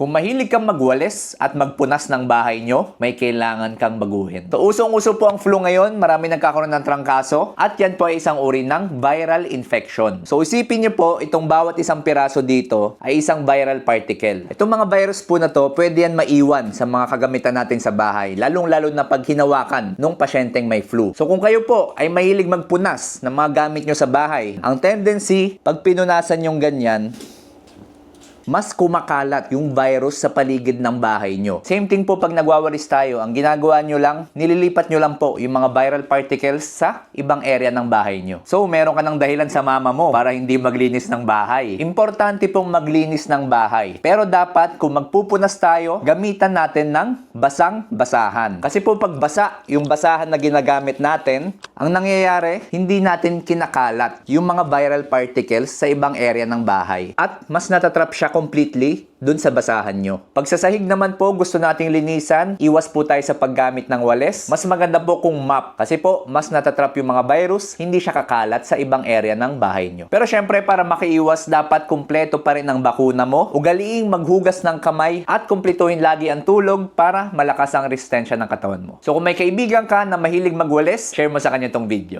Kung mahilig kang magwalis at magpunas ng bahay nyo, may kailangan kang baguhin. So, usong-uso po ang flu ngayon, marami nagkakaroon ng trangkaso, at yan po ay isang uri ng viral infection. So, isipin nyo po, itong bawat isang piraso dito ay isang viral particle. Itong mga virus po na to, pwede yan maiwan sa mga kagamitan natin sa bahay, lalong-lalo na pag hinawakan nung pasyenteng may flu. So, kung kayo po ay mahilig magpunas ng mga gamit nyo sa bahay, ang tendency, pag pinunasan yung ganyan, mas kumakalat yung virus sa paligid ng bahay nyo. Same thing po pag nagwawalis tayo, ang ginagawa nyo lang, nililipat nyo lang po yung mga viral particles sa ibang area ng bahay nyo. So, meron ka ng dahilan sa mama mo para hindi maglinis ng bahay. Importante pong maglinis ng bahay. Pero dapat, kung magpupunas tayo, gamitan natin ng basang-basahan. Kasi po pag basa, yung basahan na ginagamit natin, ang nangyayari, hindi natin kinakalat yung mga viral particles sa ibang area ng bahay. At mas natatrap siya completely dun sa basahan nyo. Pag sa sahig naman po gusto nating linisan, iwas po tayo sa paggamit ng wales. Mas maganda po kung map kasi po mas natatrap yung mga virus, hindi siya kakalat sa ibang area ng bahay nyo. Pero syempre para makiiwas, dapat kumpleto pa rin ang bakuna mo. Ugaliing maghugas ng kamay at kumpletuhin lagi ang tulog para malakas ang resistensya ng katawan mo. So kung may kaibigan ka na mahilig magwales, share mo sa kanya tong video.